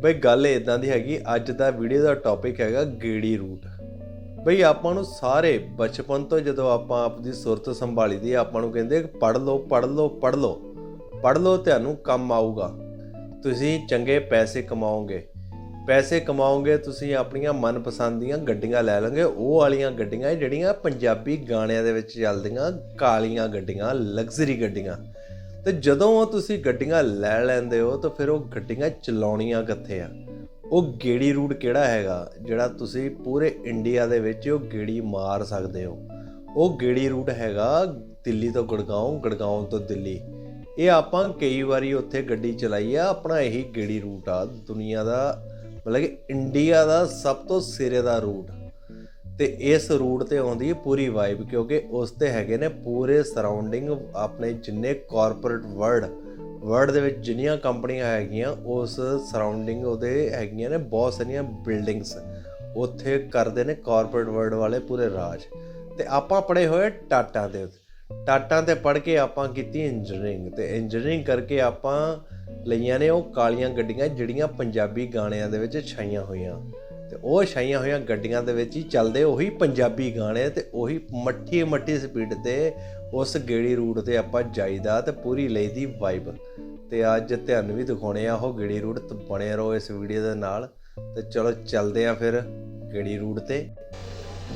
ਬਈ ਗੱਲ ਇਦਾਂ ਦੀ ਹੈਗੀ, ਅੱਜ ਦਾ ਵੀਡੀਓ ਦਾ ਟੌਪਿਕ ਹੈਗਾ ਗੇੜੀ ਰੂਟ ਬਈ ਆਪਾਂ ਨੂੰ ਸਾਰੇ ਬਚਪਨ ਤੋਂ ਜਦੋਂ ਆਪਾਂ ਆਪਦੀ ਸੁਰਤ ਸੰਭਾਲੀ ਦੀ ਆਪਾਂ ਨੂੰ ਕਹਿੰਦੇ ਪੜ ਲਓ ਪੜ ਲਓ ਪੜ ਲਓ ਪੜ ਲਓ ਤੁਹਾਨੂੰ ਕੰਮ ਆਊਗਾ। ਤੁਸੀਂ ਚੰਗੇ ਪੈਸੇ ਕਮਾਓਗੇ। ਪੈਸੇ ਕਮਾਓਗੇ, ਤੁਸੀਂ ਆਪਣੀਆਂ ਮਨਪਸੰਦ ਦੀਆਂ ਗੱਡੀਆਂ ਲੈ ਲਓਗੇ, ਉਹ ਵਾਲੀਆਂ ਗੱਡੀਆਂ ਜਿਹੜੀਆਂ ਪੰਜਾਬੀ ਗਾਣਿਆਂ ਦੇ ਵਿੱਚ ਚੱਲਦੀਆਂ, ਕਾਲੀਆਂ ਗੱਡੀਆਂ ਲਗਜ਼ਰੀ ਗੱਡੀਆਂ। ਤੇ ਜਦੋਂ ਤੁਸੀਂ ਗੱਡੀਆਂ ਲੈ ਲੈਂਦੇ ਹੋ, ਤਾਂ ਫਿਰ ਉਹ ਗੱਡੀਆਂ ਚਲਾਉਣੀਆਂ ਕਿੱਥੇ ਆ? ਉਹ ਗੇੜੀ ਰੂਟ ਕਿਹੜਾ ਹੈਗਾ? ਜਿਹੜਾ ਤੁਸੀਂ ਪੂਰੇ ਇੰਡੀਆ ਦੇ ਵਿੱਚ ਉਹ ਗੇੜੀ ਮਾਰ ਸਕਦੇ ਹੋ। ਉਹ ਗੇੜੀ ਰੂਟ ਹੈਗਾ ਦਿੱਲੀ ਤੋਂ ਗੜਗਾਉਂ ਗੁੜਗਾਉਂ ਤੋਂ ਦਿੱਲੀ। ਇਹ ਆਪਾਂ ਕਈ ਵਾਰੀ ਉੱਥੇ ਗੱਡੀ ਚਲਾਈ ਆ, ਆਪਣਾ ਇਹੀ ਗੇੜੀ ਰੂਟ ਆ। ਦੁਨੀਆ ਦਾ, ਮਤਲਬ ਕਿ ਇੰਡੀਆ ਦਾ ਸਭ ਤੋਂ ਸਿਰੇ ਦਾ ਰੂਟ। ਤੇ ਇਸ ਰੂਟ ਤੇ ਆਉਂਦੀ ਹੈ ਪੂਰੀ ਵਾਈਬ ਕਿਉਂਕਿ ਉਸ ਤੇ ਹੈਗੇ ਨੇ ਪੂਰੇ ਸਰਾਊਂਡਿੰਗ ਆਪਣੇ ਜਿੰਨੇ ਕਾਰਪੋਰੇਟ ਵਰਲਡ ਵਰਲਡ ਦੇ ਵਿੱਚ ਜਿੰਨੀਆਂ ਕੰਪਨੀਆਂ ਹੈਗੀਆਂ, ਉਸ ਸਰਾਊਂਡਿੰਗ ਉਹਦੇ ਹੈਗੀਆਂ ਨੇ ਬਹੁਤ ਸਾਰੀਆਂ ਬਿਲਡਿੰਗਸ ਉੱਥੇ ਕਰਦੇ ਨੇ ਕਾਰਪੋਰੇਟ ਵਰਲਡ ਵਾਲੇ ਪੂਰੇ ਰਾਜ। ਤੇ ਆਪਾਂ ਪੜੇ ਹੋਏ ਟਾਟਾ ਦੇ ਟਾਟਾ ਤੇ ਪੜ ਕੇ ਆਪਾਂ ਕੀਤੀ ਇੰਜੀਨੀਅਰਿੰਗ ਤੇ ਇੰਜੀਨੀਅਰਿੰਗ ਕਰਕੇ ਆਪਾਂ ਲਈਆਂ ਨੇ ਉਹ ਕਾਲੀਆਂ ਗੱਡੀਆਂ ਜਿਹੜੀਆਂ ਪੰਜਾਬੀ ਗਾਣਿਆਂ ਦੇ ਵਿੱਚ ਛਾਈਆਂ ਹੋਈਆਂ। ਤੇ ਉਹ ਛਾਈਆਂ ਹੋਈਆਂ ਗੱਡੀਆਂ ਦੇ ਵਿੱਚ ਹੀ ਚੱਲਦੇ ਉਹੀ ਪੰਜਾਬੀ ਗਾਣੇ ਤੇ ਉਹੀ ਮੱਠੀ ਮੱਠੀ ਸਪੀਡ ਤੇ ਉਸ ਗੇੜੀ ਰੂਟ ਤੇ ਆਪਾਂ ਜਾਈਦਾ ਤੇ ਪੂਰੀ ਲਈਦੀ ਵਾਈਬ ਤੇ ਅੱਜ ਤੁਹਾਨੂੰ ਵੀ ਦਿਖਾਉਣੇ ਆ ਉਹ ਗੇੜੀ ਰੂਟ ਤੇ ਬਣੇ ਰਹੋ ਇਸ ਵੀਡੀਓ ਦੇ ਨਾਲ। ਤੇ ਚਲੋ ਚੱਲਦੇ ਆ ਫਿਰ ਗੇੜੀ ਰੂਟ ਤੇ।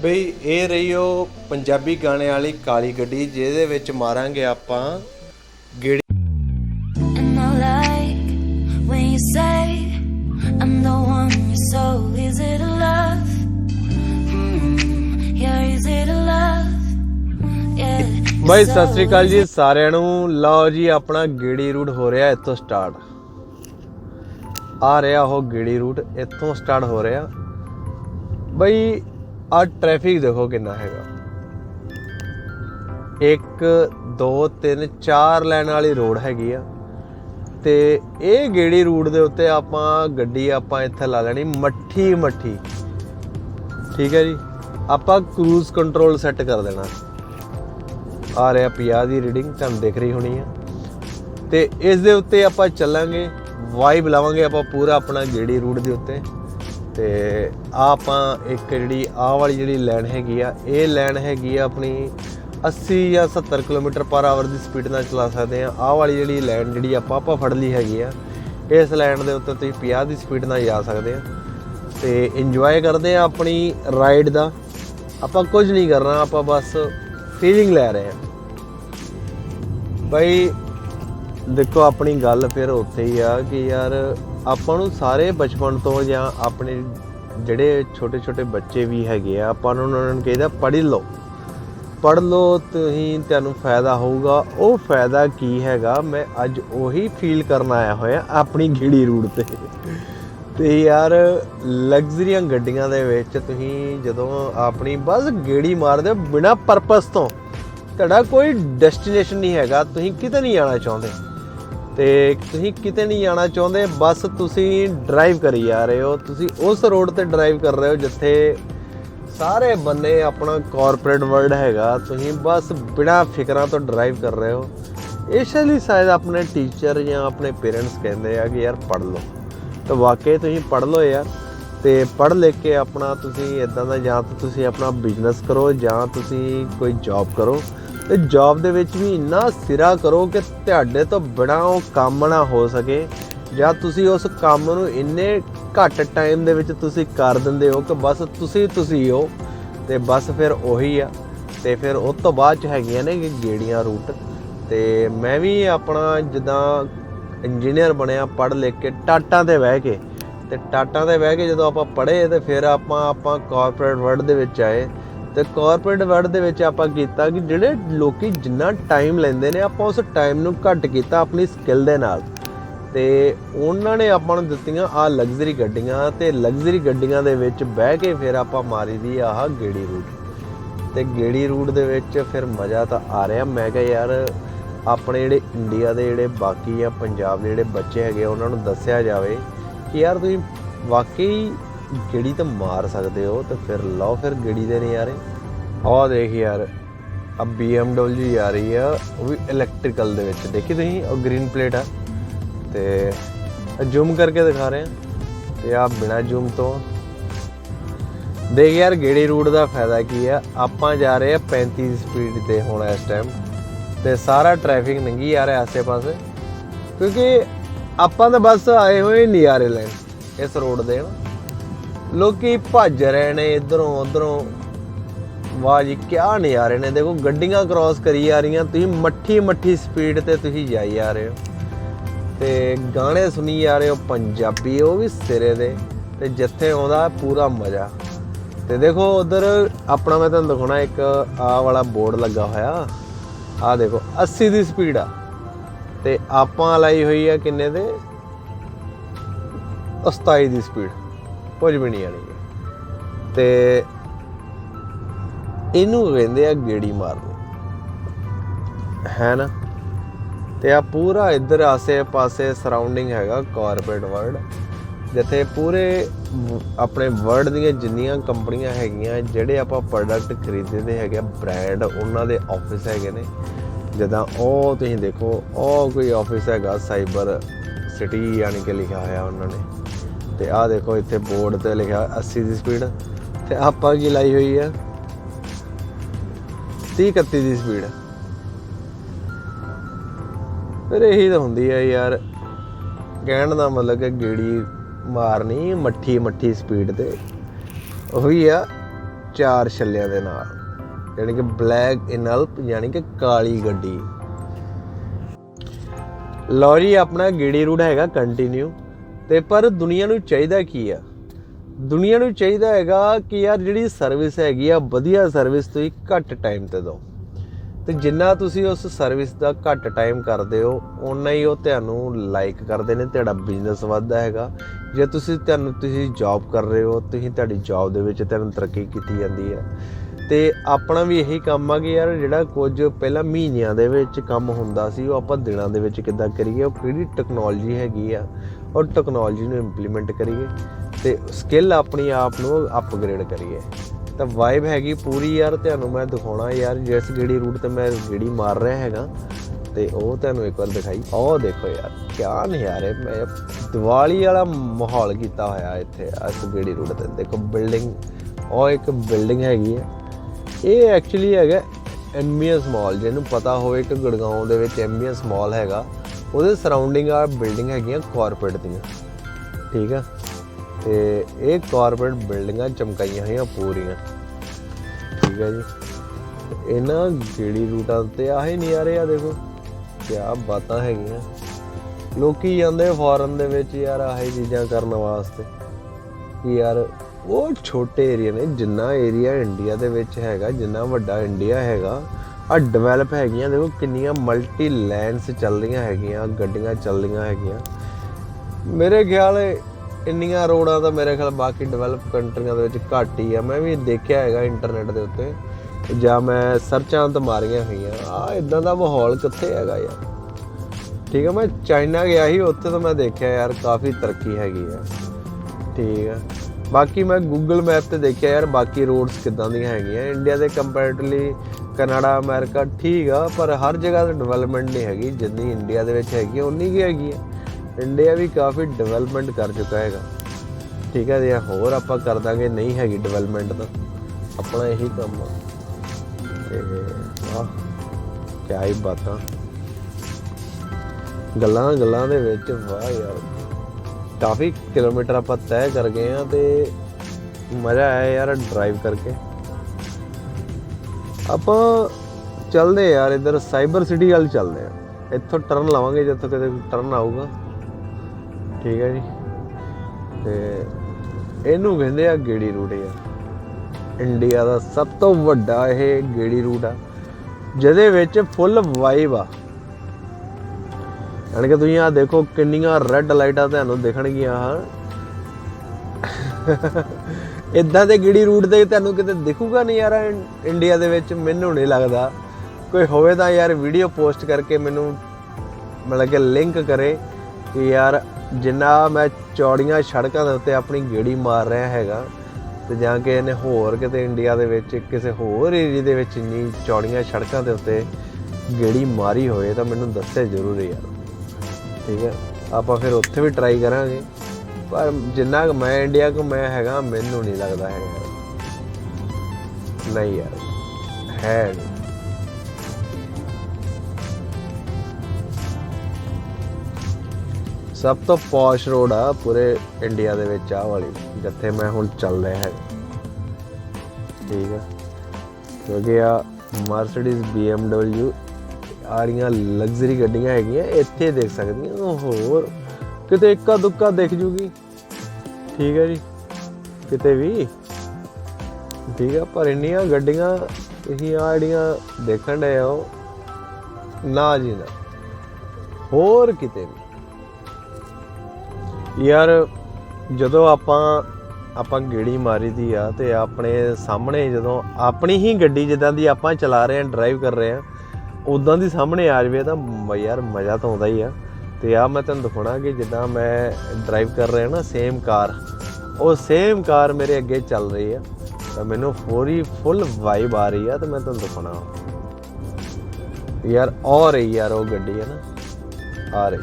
ਬਈ ਇਹ ਰਹੀ ਉਹ ਪੰਜਾਬੀ ਗਾਣੇ ਵਾਲੀ ਕਾਲੀ ਗੱਡੀ ਜਿਹਦੇ ਵਿੱਚ ਮਾਰਾਂਗੇ ਆਪਾਂ ਗੇੜੀ ਬਾਈ, ਸਤਿ ਸ੍ਰੀ ਅਕਾਲ ਜੀ ਸਾਰਿਆਂ ਨੂੰ। ਲਓ ਜੀ, ਆਪਣਾ ਗੇੜੀ ਰੂਟ ਹੋ ਰਿਹਾ, ਇੱਥੋਂ ਸਟਾਰਟ ਆ ਰਿਹਾ ਉਹ ਗੇੜੀ ਰੂਟ, ਇੱਥੋਂ ਸਟਾਰਟ ਹੋ ਰਿਹਾ। ਬਈ ਆ ਟ੍ਰੈਫਿਕ ਦੇਖੋ ਕਿੰਨਾ ਹੈਗਾ। 1 2 3 4 ਲੈਣ ਵਾਲੀ ਰੋਡ ਹੈਗੀ ਆ। ਤੇ ਇਹ ਗੇੜੀ ਰੂਟ ਦੇ ਉੱਤੇ ਆਪਾਂ ਗੱਡੀ ਆਪਾਂ ਇੱਥੇ ਲਾ ਲੈਣੀ ਮੱਠੀ ਮੱਠੀ ਠੀਕ ਹੈ ਜੀ? ਆਪਾਂ ਕਰੂਜ਼ ਕੰਟਰੋਲ ਸੈੱਟ ਕਰ ਦੇਣਾ। ਆ ਰਿਹਾ 50 ਦੀ ਰੀਡਿੰਗ ਤੁਹਾਨੂੰ ਦਿਖ ਰਹੀ ਹੋਣੀ ਆ। ਤੇ ਇਸ ਦੇ ਉੱਤੇ ਆਪਾਂ ਚੱਲਾਂਗੇ ਵਾਈਬ ਲਾਵਾਂਗੇ ਆਪਾਂ ਪੂਰਾ ਆਪਣਾ ਗੇੜੀ ਰੂਟ ਦੇ ਉੱਤੇ। ਤੇ ਆ ਆਪਾਂ ਇੱਕ ਜਿਹੜੀ, ਆਹ ਵਾਲੀ ਜਿਹੜੀ ਲਾਈਨ ਹੈਗੀ ਆ, ਇਹ ਲਾਈਨ ਹੈਗੀ ਆ ਆਪਣੀ 80 ਜਾਂ 70 ਕਿਲੋਮੀਟਰ ਪਰ ਆਵਰ ਦੀ ਸਪੀਡ ਨਾਲ ਚਲਾ ਸਕਦੇ ਆ। ਆਹ ਵਾਲੀ ਜਿਹੜੀ ਲਾਈਨ ਜਿਹੜੀ ਆਪਾਂ ਆਪਾਂ ਫੜ ਲਈ ਹੈਗੀ ਆ, ਇਸ ਲਾਈਨ ਦੇ ਉੱਤੇ ਤੁਸੀਂ 50 ਦੀ ਸਪੀਡ ਨਾਲ ਜਾ ਸਕਦੇ ਆ। ਤੇ ਇੰਜੋਏ ਕਰਦੇ ਆ ਆਪਣੀ ਰਾਈਡ ਦਾ। ਆਪਾਂ ਕੁਝ ਨਹੀਂ ਕਰਨਾ, ਆਪਾਂ ਬਸ ਫੀਲਿੰਗ ਲੈ ਰਹੇ ਆ। ਬਈ, ਦੇਖੋ, ਆਪਣੀ ਗੱਲ ਫਿਰ ਉੱਥੇ ਹੀ ਆ ਕਿ ਯਾਰ ਆਪਾਂ ਨੂੰ ਸਾਰੇ ਬਚਪਨ ਤੋਂ ਜਾਂ ਆਪਣੇ ਜਿਹੜੇ ਛੋਟੇ ਛੋਟੇ ਬੱਚੇ ਵੀ ਹੈਗੇ ਆ, ਆਪਾਂ ਨੂੰ ਉਹਨਾਂ ਨੂੰ ਕਹਿੰਦਾ, ਪੜ੍ਹ ਲਓ। ਪੜ੍ਹ ਲਓ, ਤੁਸੀਂ, ਤੁਹਾਨੂੰ ਫਾਇਦਾ ਹੋਊਗਾ। ਉਹ ਫਾਇਦਾ ਕੀ ਹੈਗਾ? ਮੈਂ ਅੱਜ ਉਹੀ ਫੀਲ ਕਰਨ ਆਇਆ ਹੋਇਆ, ਆਪਣੀ ਗੀੜੀ ਰੂਟ ਤੇ। ਤੇ ਯਾਰ ਲਗਜ਼ਰੀਆਂ ਗੱਡੀਆਂ ਦੇ ਵਿੱਚ ਤੁਸੀਂ ਜਦੋਂ ਆਪਣੀ ਬਸ ਗੇੜੀ ਮਾਰਦੇ ਹੋ ਬਿਨਾ ਪਰਪਸ ਤੋਂ, ਤੁਹਾਡਾ ਕੋਈ ਡੈਸਟੀਨੇਸ਼ਨ ਨਹੀਂ ਹੈਗਾ, ਤੁਸੀਂ ਕਿਤੇ ਨਹੀਂ ਜਾਣਾ ਚਾਹੁੰਦੇ। ਤੇ ਤੁਸੀਂ ਕਿਤੇ ਨਹੀਂ ਜਾਣਾ ਚਾਹੁੰਦੇ, ਬਸ ਤੁਸੀਂ ਡਰਾਈਵ ਕਰੀ ਜਾ ਰਹੇ ਹੋ, ਤੁਸੀਂ ਉਸ ਰੋਡ ਤੇ ਡਰਾਈਵ ਕਰ ਰਹੇ ਹੋ ਜਿੱਥੇ ਸਾਰੇ ਬੰਦੇ ਆਪਣਾ ਕਾਰਪੋਰੇਟ ਵਰਲਡ ਹੈਗਾ, ਤੁਸੀਂ ਬਸ ਬਿਨਾ ਫਿਕਰਾਂ ਤੋਂ ਡਰਾਈਵ ਕਰ ਰਹੇ ਹੋ। ਇਸ ਲਈ ਸ਼ਾਇਦ ਆਪਣੇ ਟੀਚਰ ਜਾਂ ਆਪਣੇ ਪੇਰੈਂਟਸ ਕਹਿੰਦੇ ਆ ਕਿ ਯਾਰ ਪੜ੍ਹ ਲਓ। ਤਾਂ ਵਾਕਈ ਤੁਸੀਂ ਪੜ੍ਹ ਲਓ ਯਾਰ ਤੇ ਪੜ੍ਹ ਲਿਖ ਕੇ ਆਪਣਾ ਤੁਸੀਂ ਇਦਾਂ ਦਾ ਜਾਂ ਤਾਂ ਤੁਸੀਂ ਆਪਣਾ ਬਿਜ਼ਨਸ ਕਰੋ ਜਾਂ ਤੁਸੀਂ ਕੋਈ ਜੌਬ ਕਰੋ ਤੇ ਜੌਬ ਦੇ ਵਿੱਚ ਵੀ ਇੰਨਾ ਸਿਰਾ ਕਰੋ ਕਿ ਤੁਹਾਡੇ ਤੋਂ ਬਿਨਾਂ ਉਹ ਕੰਮ ਨਾ ਹੋ ਸਕੇ ਜਾਂ ਤੁਸੀਂ ਉਸ ਕੰਮ ਨੂੰ ਇੰਨੇ ਘੱਟ ਟਾਈਮ ਦੇ ਵਿੱਚ ਤੁਸੀਂ ਕਰ ਦਿੰਦੇ ਹੋ ਕਿ ਬਸ ਤੁਸੀਂ ਤੁਸੀਂ ਹੋ ਤੇ ਬਸ ਫਿਰ ਉਹੀ ਆ ਤੇ ਫਿਰ ਉਸ ਤੋਂ ਬਾਅਦ ਚ ਹੈਗੀਆਂ ਨੇ ਗੇੜੀਆਂ ਰੂਟ ਤੇ ਮੈਂ ਵੀ ਆਪਣਾ ਜਿੱਦਾਂ ਇੰਜੀਨੀਅਰ ਬਣਿਆ ਪੜ੍ਹ ਲਿਖ ਕੇ, ਟਾਟਾ ਤੇ ਬਹਿ ਕੇ। ਤੇ ਟਾਟਾ ਤੇ ਬਹਿ ਕੇ ਜਦੋਂ ਆਪਾਂ ਪੜ੍ਹੇ, ਤੇ ਫਿਰ ਆਪਾਂ ਆਪਾਂ ਕਾਰਪੋਰੇਟ ਵਰਲਡ ਦੇ ਵਿੱਚ ਆਏ। ਤੇ ਕਾਰਪੋਰੇਟ ਵਰਲਡ ਦੇ ਵਿੱਚ ਆਪਾਂ ਕੀਤਾ ਕਿ ਜਿਹੜੇ ਲੋਕੀ ਜਿੰਨਾ ਟਾਈਮ ਲੈਂਦੇ ਨੇ, ਆਪਾਂ ਉਸ ਟਾਈਮ ਨੂੰ ਘੱਟ ਕੀਤਾ ਆਪਣੀ ਸਕਿੱਲ ਦੇ ਨਾਲ। ਤੇ ਉਹਨਾਂ ਨੇ ਆਪਾਂ ਨੂੰ ਦਿੱਤੀਆਂ ਆ ਲਗਜ਼ਰੀ ਗੱਡੀਆਂ, ਤੇ ਲਗਜ਼ਰੀ ਗੱਡੀਆਂ ਦੇ ਵਿੱਚ ਬਹਿ ਕੇ ਫਿਰ ਆਪਾਂ ਮਾਰੀ ਦੀ ਆਹ ਗੇੜੀ ਰੂਟ ਤੇ ਗੇੜੀ ਰੂਟ ਦੇ ਵਿੱਚ ਫਿਰ ਮਜ਼ਾ ਤਾਂ ਆ ਰਿਹਾ। ਮੈਂ ਕਿਹਾ, ਯਾਰ ਆਪਣੇ ਜਿਹੜੇ ਇੰਡੀਆ ਦੇ ਜਿਹੜੇ ਬਾਕੀ ਆ ਪੰਜਾਬ ਦੇ ਜਿਹੜੇ ਬੱਚੇ ਹੈਗੇ ਆ, ਉਹਨਾਂ ਨੂੰ ਦੱਸਿਆ ਜਾਵੇ ਕਿ ਯਾਰ ਤੁਸੀਂ ਵਾਕਈ ਗੇੜੀ ਤਾਂ ਮਾਰ ਸਕਦੇ ਹੋ ਤੇ ਫਿਰ ਲਓ ਫਿਰ ਗੇੜੀ ਦੇ ਨਜ਼ਾਰੇ। ਆਹ ਦੇਖ ਯਾਰ ਆ BMW ਆ ਰਹੀ ਆ ਉਹ ਵੀ ਇਲੈਕਟ੍ਰੀਕਲ ਦੇ ਵਿੱਚ। ਦੇਖੀ ਤੁਸੀਂ ਉਹ ਗ੍ਰੀਨ ਪਲੇਟ ਆ। ਤੇ ਜ਼ੂਮ ਕਰਕੇ ਦਿਖਾ ਰਹੇ ਆ। ਤੇ ਆ ਬਿਨਾ ਜ਼ੂਮ ਤੋਂ। ਦੇਖ ਯਾਰ ਗੇੜੀ ਰੂਟ ਦਾ ਫਾਇਦਾ ਕੀ ਆ? ਆਪਾਂ ਜਾ ਰਹੇ ਆ 35 ਦੀ ਸਪੀਡ ਤੇ ਹੁਣ ਇਸ ਟਾਈਮ ਤੇ ਸਾਰਾ ਟ੍ਰੈਫਿਕ ਨੰਗੀ ਆ ਰਿਹਾ ਆਸੇ-ਪਾਸੇ, ਕਿਉਂਕਿ ਆਪਾਂ ਤਾਂ ਬਸ ਆਏ ਹੋਏ ਨਜ਼ਾਰੇ ਲੈਣ ਇਸ ਰੋਡ ਦੇ ਨਾ। ਲੋਕੀ ਭੱਜ ਰਹੇ ਨੇ ਇਧਰੋਂ ਉਧਰੋਂ। ਵਾਹ ਜੀ, ਕਿਆ ਨਜ਼ਾਰੇ ਨੇ। ਦੇਖੋ, ਗੱਡੀਆਂ ਕ੍ਰਾਸ ਕਰੀ ਆ ਰਹੀਆਂ, ਤੁਸੀਂ ਮੱਠੀ ਮੱਠੀ ਸਪੀਡ ਤੇ ਤੁਸੀਂ ਜਾਈ ਆ ਰਹੇ ਹੋ। ਤੇ ਗਾਣੇ ਸੁਣੀ ਜਾ ਰਹੇ ਹੋ, ਪੰਜਾਬੀ, ਉਹ ਵੀ ਸਿਰੇ ਦੇ, ਤੇ ਜਿੱਥੇ ਆਉਂਦਾ ਪੂਰਾ ਮਜ਼ਾ। ਤੇ ਦੇਖੋ, ਉਧਰ ਆਪਣਾ ਮੈਂ ਤੁਹਾਨੂੰ ਦਿਖਾਉਣਾ, ਇੱਕ ਆ ਵਾਲਾ ਬੋਰਡ ਲੱਗਾ ਹੋਇਆ। ਆਹ ਦੇਖੋ 80 ਦੀ ਸਪੀਡ ਆ। ਤੇ ਆਪਾਂ ਲਾਈ ਹੋਈ ਆ ਕਿੰਨੇ ਦੇ? 27 ਦੀ ਸਪੀਡ ਕੁਝ ਵੀ ਨਹੀਂ ਆਣੀ ਤੇ ਇਹਨੂੰ ਕਹਿੰਦੇ ਆ ਗੇੜੀ ਮਾਰਨੀ। ਹੈ ਨਾ? ਤੇ ਆ ਪੂਰਾ ਇੱਧਰ ਆਸੇ ਪਾਸੇ ਸਰਾਊਂਡਿੰਗ ਹੈਗਾ ਕਾਰਪੋਰੇਟ ਵਰਲਡ ਜਿੱਥੇ ਪੂਰੇ ਆਪਣੇ ਵਰਲਡ ਦੀਆਂ ਜਿੰਨੀਆਂ ਕੰਪਨੀਆਂ ਹੈਗੀਆਂ, ਜਿਹੜੇ ਆਪਾਂ ਪ੍ਰੋਡਕਟ ਖਰੀਦਦੇ ਹੈਗੇ ਬ੍ਰਾਂਡ ਉਹਨਾਂ ਦੇ ਆਫਿਸ ਹੈਗੇ ਨੇ। ਜਦਾਂ ਉਹ ਤੁਸੀਂ ਦੇਖੋ, ਉਹ ਕੋਈ ਆਫਿਸ ਹੈਗਾ ਸਾਈਬਰ ਸਿਟੀ ਯਾਨੀ ਕਿ ਲਿਖਿਆ ਹੋਇਆ ਉਹਨਾਂ ਨੇ। ਤੇ ਆਹ ਦੇਖੋ ਇੱਥੇ ਬੋਰਡ ਤੇ ਲਿਖਿਆ 80 ਦੀ ਸਪੀਡ ਤੇ ਆਪਾਂ ਕੀ ਲਾਈ ਹੋਈ ਆ? 30 31 ਦੀ ਸਪੀਡ ਫਿਰ ਇਹੀ ਤਾਂ ਹੁੰਦੀ ਆ ਯਾਰ। ਕਹਿਣ ਦਾ ਮਤਲਬ ਕਿ ਗੇੜੀ ਮਾਰਨੀ ਮੱਠੀ ਮੱਠੀ ਸਪੀਡ ਤੇ। ਉਹੀ ਆ ਚਾਰ ਛੱਲਿਆਂ ਦੇ ਨਾਲ। ਯਾਨੀ ਕਿ ਬਲੈਕ ਇਨਲਪ ਯਾਨੀ ਕਿ ਕਾਲੀ ਗੱਡੀ। ਲਓ ਜੀ, ਆਪਣਾ ਗੇੜੀ ਰੂਟ ਹੈਗਾ ਕੰਟੀਨਿਊ ਤੇ ਪਰ ਦੁਨੀਆ ਨੂੰ ਚਾਹੀਦਾ ਕੀ ਆ? ਦੁਨੀਆ ਨੂੰ ਚਾਹੀਦਾ ਹੈਗਾ ਕਿ ਯਾਰ ਜਿਹੜੀ ਸਰਵਿਸ ਹੈਗੀ ਆ, ਵਧੀਆ ਸਰਵਿਸ ਤੁਸੀਂ ਘੱਟ ਟਾਈਮ ਤੇ ਦਿਓ। ਤੇ ਜਿੰਨਾ ਤੁਸੀਂ ਉਸ ਸਰਵਿਸ ਦਾ ਘੱਟ ਟਾਈਮ ਕਰਦੇ ਹੋ, ਓਨਾ ਹੀ ਉਹ ਤੁਹਾਨੂੰ ਲਾਈਕ ਕਰਦੇ ਨੇ, ਤੁਹਾਡਾ ਬਿਜ਼ਨਸ ਵੱਧਦਾ ਹੈਗਾ। ਜੇ ਤੁਸੀਂ ਤੁਹਾਨੂੰ, ਤੁਸੀਂ ਜੌਬ ਕਰ ਰਹੇ ਹੋ, ਤੁਸੀਂ ਤੁਹਾਡੀ ਜੌਬ ਦੇ ਵਿੱਚ ਤੁਹਾਨੂੰ ਤਰੱਕੀ ਕੀਤੀ ਜਾਂਦੀ ਹੈ। ਤੇ ਆਪਣਾ ਵੀ ਇਹੀ ਕੰਮ ਆ ਕਿ ਯਾਰ, ਜਿਹੜਾ ਕੁਝ ਪਹਿਲਾਂ ਮਹੀਨਿਆਂ ਦੇ ਵਿੱਚ ਕੰਮ ਹੁੰਦਾ ਸੀ, ਉਹ ਆਪਾਂ ਦਿਨਾਂ ਦੇ ਵਿੱਚ ਕਿੱਦਾਂ ਕਰੀਏ, ਉਹ ਕਿਹੜੀ ਟੈਕਨੋਲੋਜੀ ਹੈਗੀ ਆ, ਉਹ ਟੈਕਨੋਲੋਜੀ ਨੂੰ ਇੰਪਲੀਮੈਂਟ ਕਰੀਏ ਤੇ ਸਕਿੱਲ ਆਪਣੀ ਆਪ ਨੂੰ ਅਪਗ੍ਰੇਡ ਕਰੀਏ। ਤਾਂ ਵਾਈਬ ਹੈਗੀ ਪੂਰੀ ਯਾਰ, ਤੁਹਾਨੂੰ ਮੈਂ ਦਿਖਾਉਣਾ ਯਾਰ, ਜਿਸ ਗੇੜੀ ਰੂਟ ਤੇ ਮੈਂ ਗੇੜੀ ਮਾਰ ਰਿਹਾ ਹੈਗਾ, ਤੇ ਉਹ ਤੁਹਾਨੂੰ ਇੱਕ ਵਾਰ ਦਿਖਾਈ। ਉਹ ਦੇਖੋ ਯਾਰ, ਕਿਆ ਨਜ਼ਾਰੇ, ਮੈਂ ਦੀਵਾਲੀ ਵਾਲਾ ਮਾਹੌਲ ਕੀਤਾ ਹੋਇਆ ਇੱਥੇ, ਇਸ ਗੇੜੀ ਰੂਟ ਤੇ। ਦੇਖੋ ਬਿਲਡਿੰਗ ਉਹ ਇੱਕ ਬਿਲਡਿੰਗ ਹੈਗੀ ਹੈ ਇਹ ਐਕਚੁਅਲੀ ਹੈਗਾ ਐਮਬੀਐਸ ਮਾਲ ਜਿਹਨੂੰ ਪਤਾ ਹੋਵੇ ਕਿ ਗੜਗਾਉਂ ਦੇ ਵਿੱਚ ਐਮਬੀਐਸ ਮਾਲ ਹੈਗਾ। ਉਹਦੇ ਸਰਾਊਂਡਿੰਗ ਆ ਬਿਲਡਿੰਗ ਹੈਗੀਆਂ ਕਾਰਪੋਰੇਟ ਦੀਆਂ। ਠੀਕ ਆ? ਤੇ ਇਹ ਕਾਰਪੋਰੇਟ ਬਿਲਡਿੰਗਾਂ ਚਮਕਾਈਆਂ ਹੋਈਆਂ ਪੂਰੀਆਂ। ਠੀਕ ਹੈ ਜੀ। ਇਹਨਾਂ ਗੇੜੀ ਰੂਟਾਂ ਤੇ ਆਹੇ ਨਜ਼ਾਰੇ ਆ ਦੇਖੋ, ਕਿਆ ਬਾਤਾਂ ਹੈਗੀਆਂ। ਲੋਕੀ ਜਾਂਦੇ ਫੋਰਨ ਦੇ ਵਿੱਚ ਯਾਰ ਆਹੇ ਚੀਜ਼ਾਂ ਕਰਨ ਵਾਸਤੇ। ਕਿ ਯਾਰ ਉਹ ਛੋਟੇ ਏਰੀਆ ਨੇ, ਜਿੰਨਾ ਏਰੀਆ ਇੰਡੀਆ ਦੇ ਵਿੱਚ ਹੈਗਾ, ਜਿੰਨਾ ਵੱਡਾ ਇੰਡੀਆ ਹੈਗਾ ਆ ਡਿਵੈਲਪ ਹੈਗੀਆਂ। ਦੇਖੋ ਕਿੰਨੀਆਂ ਮਲਟੀ ਲੈਂਡਸ ਚੱਲ ਰਹੀਆਂ ਹੈਗੀਆਂ, ਗੱਡੀਆਂ ਚੱਲ ਰਹੀਆਂ ਹੈਗੀਆਂ। ਮੇਰੇ ਖਿਆਲ ਇੰਨੀਆਂ ਰੋਡਾਂ ਤਾਂ ਮੇਰੇ ਖਿਆਲ ਬਾਕੀ ਡਿਵੈਲਪ ਕੰਟਰੀਆਂ ਦੇ ਵਿੱਚ ਘੱਟ ਹੀ ਆ। ਮੈਂ ਵੀ ਦੇਖਿਆ ਹੈਗਾ ਇੰਟਰਨੈਟ ਦੇ ਉੱਤੇ। ਜਾਂ ਮੈਂ ਸਰਚਾਂ ਤਾਂ ਮਾਰੀਆਂ ਹੋਈਆਂ। ਆ ਇਦਾਂ ਦਾ ਮਾਹੌਲ ਕਿੱਥੇ ਹੈਗਾ ਯਾਰ? ਠੀਕ ਆ ਮੈਂ ਚਾਈਨਾ ਗਿਆ ਸੀ ਉੱਥੇ ਤਾਂ ਮੈਂ ਦੇਖਿਆ ਯਾਰ ਕਾਫੀ ਤਰੱਕੀ ਹੈਗੀ ਆ। ਠੀਕ ਆ। ਬਾਕੀ ਮੈਂ ਗੂਗਲ ਮੈਪ ਤੇ ਦੇਖਿਆ ਯਾਰ ਬਾਕੀ ਰੋਡਸ ਕਿੱਦਾਂ ਦੀਆਂ ਹੈਗੀਆਂ। ਇੰਡੀਆ ਦੇ ਕੰਪੈਰੀਟਿਵਲੀ ਕੈਨੇਡਾ ਅਮਰੀਕਾ ਠੀਕ ਆ ਪਰ ਹਰ ਜਗ੍ਹਾ ਤੇ ਡਿਵੈਲਪਮੈਂਟ ਨਹੀਂ ਹੈਗੀ। ਜਿੰਨੀ ਇੰਡੀਆ ਦੇ ਵਿੱਚ ਹੈਗੀ ਆ, ਉਨੀ ਕੀ ਹੈਗੀ ਆ। ਇੰਡੀਆ ਵੀ ਕਾਫੀ ਡਿਵੈਲਪਮੈਂਟ ਕਰ ਚੁੱਕਾ ਹੈਗਾ। ਠੀਕ ਹੈ ਜੇ ਹੋਰ ਆਪਾਂ ਕਰ ਦਾਂਗੇ, ਨਹੀਂ ਹੈਗੀ ਡਿਵੈਲਪਮੈਂਟ ਤਾਂ। ਆਪਣਾ ਇਹੀ ਕੰਮ ਆ। ਤੇ ਆਹ, ਕਿਆ ਹੀ ਬਾਤਾਂ। ਗੱਲਾਂ ਗੱਲਾਂ ਦੇ ਵਿੱਚ, ਵਾਹ ਯਾਰ। ਕਾਫੀ ਕਿਲੋਮੀਟਰ ਆਪਾਂ ਤੈਅ ਕਰ ਗਏ ਆ ਤੇ ਮਜ਼ਾ ਆਇਆ ਯਾਰ ਡਰਾਈਵ ਕਰਕੇ। ਆਪਾਂ ਚੱਲਦੇ ਯਾਰ, ਇੱਧਰ ਸਾਈਬਰ ਸਿਟੀ ਵੱਲ ਚੱਲਦੇ ਆ ਇੱਥੋਂ ਟਰਨ ਲਵਾਂਗੇ, ਜਿੱਥੋਂ ਕਿਤੇ ਟਰਨ ਆਊਗਾ। ਠੀਕ ਹੈ ਜੀ। ਤੇ ਇਹਨੂੰ ਕਹਿੰਦੇ ਆ ਗੇੜੀ ਰੂਟ ਯਾਰ ਇੰਡੀਆ ਦਾ ਸਭ ਤੋਂ ਵੱਡਾ ਇਹ ਗੇੜੀ ਰੂਟ ਆ। ਜਿਹਦੇ ਵਿੱਚ ਫੁੱਲ ਵਾਈਬ ਆ। ਯਾਨੀ ਕਿ ਤੁਸੀਂ ਆ ਦੇਖੋ ਕਿੰਨੀਆਂ ਰੈੱਡ ਲਾਈਟਾਂ ਤੁਹਾਨੂੰ ਦਿਖਣਗੀਆਂ, ਹਾਂ। ਇਦਾਂ ਦੇ ਗੇੜੀ ਰੂਟ ਤੇ ਤੁਹਾਨੂੰ ਕਿਤੇ ਦਿਖੂਗਾ ਨਹੀਂ ਯਾਰ ਇੰਡੀਆ ਦੇ ਵਿੱਚ, ਮੈਨੂੰ ਨਹੀਂ ਲੱਗਦਾ। ਕੋਈ ਹੋਵੇ ਤਾਂ ਯਾਰ ਵੀਡੀਓ ਪੋਸਟ ਕਰਕੇ ਮੈਨੂੰ ਮਤਲਬ ਕਿ ਲਿੰਕ ਕਰੇ। ਕਿ ਯਾਰ ਜਿੰਨਾ ਮੈਂ ਚੌੜੀਆਂ ਸੜਕਾਂ ਦੇ ਉੱਤੇ ਆਪਣੀ ਗੇੜੀ ਮਾਰ ਰਿਹਾ ਹੈਗਾ ਤੇ ਜਾਂ ਕਿ ਇਹਨੇ ਹੋਰ ਕਿਤੇ ਇੰਡੀਆ ਦੇ ਵਿੱਚ, ਕਿਸੇ ਹੋਰ ਏਰੀਆ ਦੇ ਵਿੱਚ ਇੰਨੀ ਚੌੜੀਆਂ ਸੜਕਾਂ ਦੇ ਉੱਤੇ ਗੇੜੀ ਮਾਰੀ ਹੋਏ ਤਾਂ ਮੈਨੂੰ ਦੱਸੇ ਜ਼ਰੂਰ ਯਾਰ। ਠੀਕ ਹੈ? ਆਪਾਂ ਫਿਰ ਉੱਥੇ ਵੀ ਟਰਾਈ ਕਰਾਂਗੇ। ਪਰ ਜਿੰਨਾ ਕੁ ਮੈਂ ਇੰਡੀਆ ਕੋ ਮੈਂ ਹੈਗਾ, ਮੈਨੂੰ ਨਹੀਂ ਲੱਗਦਾ ਹੈ ਨਹੀਂ ਯਾਰ, ਹੈ ਸਭ ਤੋਂ ਪੌਸ਼ ਰੋਡ ਆ ਪੂਰੇ ਇੰਡੀਆ ਦੇ ਵਿੱਚ ਆ ਵਾਲੀ, ਜਿੱਥੇ ਮੈਂ ਹੁਣ ਚੱਲ ਰਿਹਾ ਹੈ। ਠੀਕ ਆ? ਕਿਉਂਕਿ ਆ ਮਰਸੀਡੀਜ਼ BMW ਆੜੀਆਂ ਲਗਜ਼ਰੀ ਗੱਡੀਆਂ ਹੈਗੀਆਂ, ਇੱਥੇ ਦੇਖ ਸਕਦੀਆਂ ਉਹ ਹੋਰ, ਕਿਤੇ ਇੱਕਾ ਦੁੱਕਾ ਦਿਖ ਜੂਗੀ। ਠੀਕ ਹੈ ਜੀ? ਕਿਤੇ ਵੀ। ਠੀਕ ਆ, ਪਰ ਇੰਨੀਆਂ ਗੱਡੀਆਂ, ਇਹ ਆੜੀਆਂ ਦੇਖਣ ਡਏ ਹੋ, ਨਾ ਜੀ ਨਾ। ਹੋਰ ਕਿਤੇ ਵੀ। ਯਾਰ, ਜਦੋਂ ਆਪਾਂ ਆਪਾਂ ਗੇੜੀ ਮਾਰੀ ਦੀ ਆ ਤੇ ਆਪਣੇ ਸਾਹਮਣੇ ਜਦੋਂ ਆਪਣੀ ਹੀ ਗੱਡੀ ਜਿੱਦਾਂ ਦੀ ਆਪਾਂ ਚਲਾ ਰਹੇ ਆ ਡਰਾਈਵ ਕਰ ਰਹੇ ਆ ਉਦਾਂ ਦੀ ਸਾਹਮਣੇ ਆ ਜਾਵੇ ਤਾਂ ਯਾਰ ਮਜ਼ਾ ਤਾਂ ਆਉਂਦਾ ਹੀ ਆ। ਤੇ ਆ ਮੈਂ ਤੁਹਾਨੂੰ ਦਿਖਾਉਣਾ ਕਿ ਜਿੱਦਾਂ ਮੈਂ ਡਰਾਈਵ ਕਰ ਰਿਹਾ ਨਾ ਸੇਮ ਕਾਰ ਉਹ ਸੇਮ ਕਾਰ ਮੇਰੇ ਅੱਗੇ ਚੱਲ ਰਹੀ ਆ। ਤਾਂ ਮੈਨੂੰ ਪੂਰੀ ਫੁੱਲ ਵਾਈਬ ਆ ਰਹੀ ਆ ਤੇ ਮੈਂ ਤੁਹਾਨੂੰ ਦਿਖਾਉਣਾ। ਯਾਰ, ਆ ਰਹੀ ਯਾਰ ਉਹ ਗੱਡੀ ਹੈ ਨਾ, ਆ ਰਹੀ।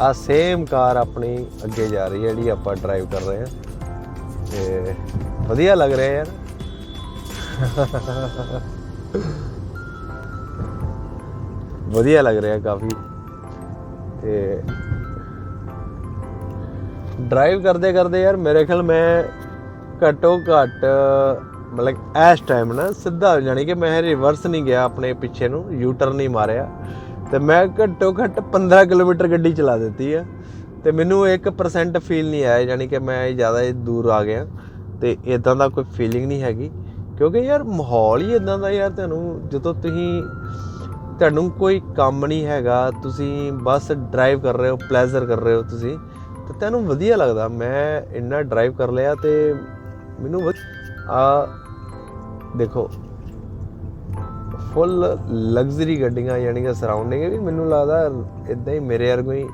ਆ ਸੇਮ ਕਾਰ ਆਪਣੀ ਅੱਗੇ ਜਾ ਰਹੀ ਹੈ, ਜਿਹੜੀ ਆਪਾਂ ਡਰਾਈਵ ਕਰ ਰਹੇ ਹਾਂ। ਤੇ ਵਧੀਆ ਲੱਗ ਰਿਹਾ ਯਾਰ। ਵਧੀਆ ਲੱਗ ਰਿਹਾ ਕਾਫੀ। ਤੇ ਡਰਾਈਵ ਕਰਦੇ ਕਰਦੇ ਯਾਰ ਮੇਰੇ ਖਿਆਲ ਮੈਂ ਘੱਟੋ ਘੱਟ, ਮਤਲਬ ਇਸ ਟਾਈਮ ਨਾ ਸਿੱਧਾ ਜਾਣੀ ਕਿ ਮੈਂ ਰਿਵਰਸ ਨਹੀਂ ਗਿਆ ਆਪਣੇ ਪਿੱਛੇ ਨੂੰ ਯੂ ਟਰਨ ਨਹੀਂ ਮਾਰਿਆ। ਤੇ ਮੈਂ ਘੱਟੋ ਘੱਟ 15 ਕਿਲੋਮੀਟਰ ਗੱਡੀ ਚਲਾ ਦਿੱਤੀ ਆ। ਤੇ ਮੈਨੂੰ 1% ਫੀਲ ਨਹੀਂ ਆਇਆ ਜਾਣੀ ਕਿ ਮੈਂ ਜ਼ਿਆਦਾ ਦੂਰ ਆ ਗਿਆ। ਤੇ ਇਦਾਂ ਦਾ ਕੋਈ ਫੀਲਿੰਗ ਨਹੀਂ ਹੈਗੀ। ਕਿਉਂਕਿ ਯਾਰ ਮਾਹੌਲ ਹੀ ਇਦਾਂ ਦਾ ਯਾਰ ਤੁਹਾਨੂੰ, ਜਦੋਂ ਤੁਸੀਂ, ਤੁਹਾਨੂੰ ਕੋਈ ਕੰਮ ਨਹੀਂ ਹੈਗਾ, ਤੁਸੀਂ ਬਸ ਡਰਾਈਵ ਕਰ ਰਹੇ ਹੋ ਪਲੇਜ਼ਰ ਕਰ ਰਹੇ ਹੋ ਤੁਸੀਂ, ਤੇ ਤੁਹਾਨੂੰ ਵਧੀਆ ਲੱਗਦਾ। ਮੈਂ ਇੰਨਾ ਡਰਾਈਵ ਕਰ ਲਿਆ ਤੇ ਮੈਨੂੰ ਆ, ਦੇਖੋ ਫੁੱਲ ਲਗਜ਼ਰੀ ਗੱਡੀਆਂ ਯਾਨੀ ਕਿ ਸਰਾਊਂਡਿੰਗ ਵੀ ਮੈਨੂੰ ਲੱਗਦਾ ਇਦਾਂ ਹੀ ਮੇਰੇ ਵਰਗੂ ਹੀ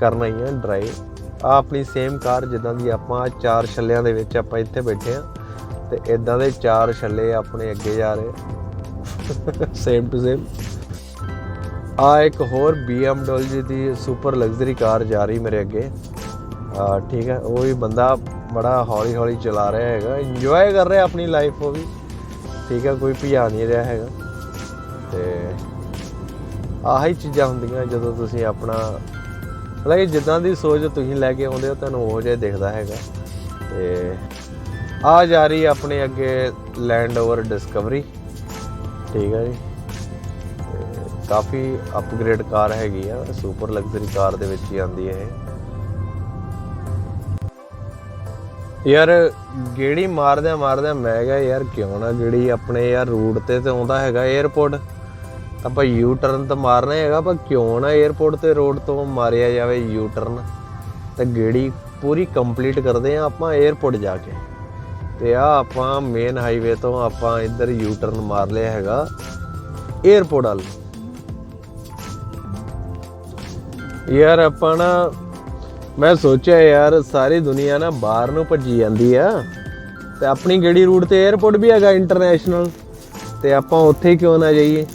ਕਰਨਾ ਹੀ ਆ ਡਰਾਈਵ ਆ ਆਪਣੀ ਸੇਮ ਕਾਰ ਜਿੱਦਾਂ ਦੀ ਆਪਾਂ ਚਾਰ ਛੱਲਿਆਂ ਦੇ ਵਿੱਚ ਆਪਾਂ ਇੱਥੇ ਬੈਠੇ ਆ ਤੇ ਇਦਾਂ ਦੇ ਚਾਰ ਛੱਲੇ ਆਪਣੇ ਅੱਗੇ ਜਾ ਰਹੇ। ਸੇਮ ਟੂ ਸੇਮ ਆ ਇੱਕ ਹੋਰ BMW ਦੀ ਸੁਪਰ ਲਗਜ਼ਰੀ ਕਾਰ ਜਾ ਰਹੀ ਮੇਰੇ ਅੱਗੇ। ਆ ਠੀਕ ਹੈ, ਉਹ ਵੀ ਬੰਦਾ ਬੜਾ ਹੌਲੀ ਹੌਲੀ ਚਲਾ ਰਿਹਾ ਹੈਗਾ। ਇੰਜੋਏ ਕਰ ਰਿਹਾ ਆਪਣੀ ਲਾਈਫ ਉਹ ਵੀ। ਠੀਕ ਹੈ, ਕੋਈ ਭਜਾ ਨਹੀਂ ਰਿਹਾ ਹੈਗਾ। ਤੇ ਆਹੀ ਚੀਜ਼ਾਂ ਹੁੰਦੀਆਂ ਜਦੋਂ ਤੁਸੀਂ ਆਪਣਾ, ਮਤਲਬ ਕਿ ਜਿੱਦਾਂ ਦੀ ਸੋਚ ਤੁਸੀਂ ਲੈ ਕੇ ਆਉਂਦੇ ਹੋ, ਤੁਹਾਨੂੰ ਉਹ ਜਿਹਾ ਦਿਖਦਾ ਹੈਗਾ। ਤੇ ਆ ਜਾ ਰਹੀ ਆਪਣੇ ਅੱਗੇ ਲੈਂਡ ਓਵਰ ਡਿਸਕਵਰੀ ਠੀਕ ਹੈ ਜੀ। ਤੇ ਕਾਫੀ ਅਪਗ੍ਰੇਡ ਕਾਰ ਹੈਗੀ ਆ ਸੁਪਰ ਲਗਜ਼ਰੀ ਕਾਰ ਦੇ ਵਿੱਚ ਹੀ ਆਉਂਦੀ ਹੈ ਇਹ। ਯਾਰ ਗੇੜੀ ਮਾਰਦਿਆਂ ਮਾਰਦਿਆਂ ਮੈਂ ਕਿਹਾ, ਯਾਰ ਕਿਉਂ ਨਾ ਗੇੜੀ ਆਪਣੇ ਯਾਰ ਰੂਟ ਤੇ ਤੇ ਆਉਂਦਾ ਹੈਗਾ 에어 ਤਾਂ ਆਪਾਂ ਯੂ ਟਰਨ ਤਾਂ ਮਾਰਨਾ ਹੈਗਾ, ਪਰ ਕਿਉਂ ਨਾ 에어ਪੋਰਟ ਤੇ ਰੋਡ ਤੋਂ ਮਾਰਿਆ ਜਾਵੇ ਯੂ ਟਰਨ ਤਾਂ ਗੇੜੀ ਪੂਰੀ ਕੰਪਲੀਟ ਕਰਦੇ ਆ ਆਪਾਂ 에어ਪੋਰਟ ਜਾ ਕੇ। ਤੇ ਆ ਆਪਾਂ ਮੇਨ ਹਾਈਵੇ ਤੋਂ ਆਪਾਂ ਇੱਧਰ ਯੂ ਟਰਨ ਮਾਰ ਲਿਆ ਹੈਗਾ 에어ਪੋਰਟ ਵਾਲ। ਯਾਰ ਆਪਾਂ ਨਾ, ਮੈਂ ਸੋਚਿਆ ਯਾਰ, ਸਾਰੀ ਦੁਨੀਆ ਨਾ ਬਾਹਰ ਨੂੰ ਭੱਜੀ ਜਾਂਦੀ ਆ। ਤੇ ਆਪਣੀ ਗੇੜੀ ਰੂਟ ਤੇ 에어ਪੋਰਟ ਵੀ ਹੈਗਾ ਇੰਟਰਨੈਸ਼ਨਲ ਤੇ ਆਪਾਂ ਉੱਥੇ ਹੀ ਕਿਉਂ ਨਾ ਜਾਈਏ?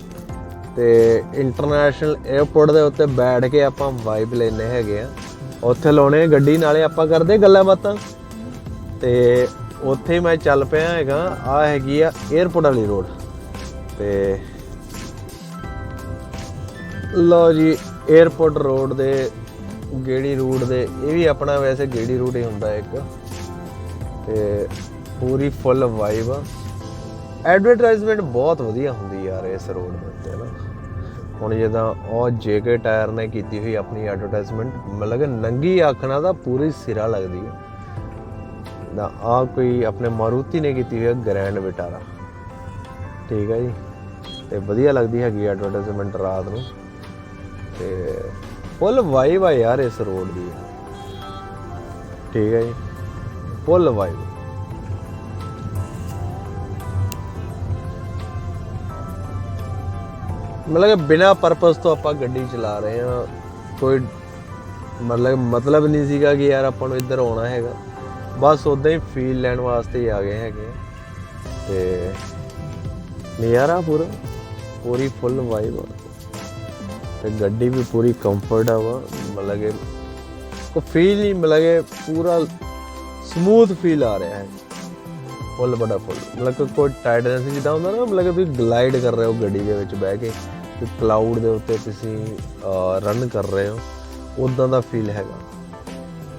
ਤੇ ਇੰਟਰਨੈਸ਼ਨਲ 에어ਪੋਰਟ ਦੇ ਉੱਤੇ ਬੈਠ ਕੇ ਆਪਾਂ ਵਾਈਬ ਲੈਨੇ ਹੈਗੇ ਆ। ਉੱਥੇ ਲਾਉਣੇ ਗੱਡੀ, ਨਾਲੇ ਆਪਾਂ ਕਰਦੇ ਗੱਲਾਂ ਬਾਤਾਂ। ਤੇ ਉੱਥੇ ਮੈਂ ਚੱਲ ਪਿਆ ਹੈਗਾ, ਆ ਹੈਗੀ ਆ 에어ਪੋਰਟ ਵਾਲੀ ਰੋਡ ਤੇ ਲੋ ਜੀ 에어ਪੋਰਟ ਰੋਡ ਦੇ ਗੇੜੀ ਰੂਟ ਦੇ, ਇਹ ਵੀ ਆਪਣਾ ਵੈਸੇ ਗੇੜੀ ਰੂਟ ਹੀ ਹੁੰਦਾ ਇੱਕ। ਤੇ ਪੂਰੀ ਫੁੱਲ ਵਾਈਬ ਆ। ਐਡਵਰਟਾਈਜ਼ਮੈਂਟ ਬਹੁਤ ਵਧੀਆ ਹੁੰਦੀ ਯਾਰ ਇਸ ਰੋਡ ਦੇ ਉੱਤੇ ਨਾ। ਹੁਣ ਜਿੱਦਾਂ ਉਹ ਜੇਕੇ ਟਾਇਰ ਨੇ ਕੀਤੀ ਹੋਈ ਆਪਣੀ ਐਡਵਰਟਾਈਜ਼ਮੈਂਟ ਮਤਲਬ ਕਿ ਨੰਗੀ ਆਖਣਾ ਦਾ ਪੂਰੀ ਸਿਰਾ ਲੱਗਦੀ ਹੈ ਨਾ ਆ ਕੋਈ ਆਪਣੇ ਮਾਰੂਤੀ ਨੇ ਕੀਤੀ ਹੋਈ ਹੈ ਗ੍ਰੈਂਡ ਵਿਟਾਰਾ ਠੀਕ ਹੈ ਜੀ? ਤੇ ਵਧੀਆ ਲੱਗਦੀ ਹੈਗੀ ਐਡਵਰਟਾਈਜ਼ਮੈਂਟ ਰਾਤ ਨੂੰ। ਤੇ ਫੁੱਲ ਵਾਈਬ ਆ ਯਾਰ ਇਸ ਰੋਡ ਦੀ। ਠੀਕ ਹੈ ਜੀ? ਫੁੱਲ ਵਾਈਬ ਮਤਲਬ ਕਿ ਬਿਨਾ ਪਰਪਸ ਤੋਂ ਆਪਾਂ ਗੱਡੀ ਚਲਾ ਰਹੇ ਹਾਂ, ਕੋਈ ਮਤਲਬ ਮਤਲਬ ਨਹੀਂ ਸੀਗਾ ਕਿ ਯਾਰ ਆਪਾਂ ਨੂੰ ਇੱਧਰ ਆਉਣਾ ਹੈਗਾ। ਬਸ ਉਦਾਂ ਹੀ ਫੀਲ ਲੈਣ ਵਾਸਤੇ ਹੀ ਆ ਗਏ ਹੈਗੇ। ਆ। ਤੇ ਨਜ਼ਾਰਾ ਪੂਰਾ, ਪੂਰੀ ਫੁੱਲ ਵਾਈਬ ਆ। ਤੇ ਗੱਡੀ ਵੀ ਪੂਰੀ ਕੰਫਰਟ ਆ ਵਾ, ਮਤਲਬ ਕਿ ਕੋ ਫੀਲ ਨਹੀਂ ਮਤਲਬ ਕਿ ਪੂਰਾ ਸਮੂਥ ਫੀਲ ਆ ਰਿਹਾ ਹੈ। ਫੁੱਲ ਬੜਾ ਫੁੱਲ। ਮਤਲਬ ਕਿ ਕੋਈ ਟਾਈਟਨੈਸ ਜਿੱਦਾਂ ਹੁੰਦਾ ਨਾ, ਮਤਲਬ ਕਿ ਤੁਸੀਂ ਗਲਾਈਡ ਕਰ ਰਹੇ ਹੋ ਗੱਡੀ ਦੇ ਵਿੱਚ ਬਹਿ ਕੇ, ਤੇ ਕਲਾਊਡ ਦੇ ਉੱਤੇ ਤੁਸੀਂ ਰਨ ਕਰ ਰਹੇ ਹੋ ਉਦਾਂ ਦਾ ਫੀਲ ਹੈਗਾ।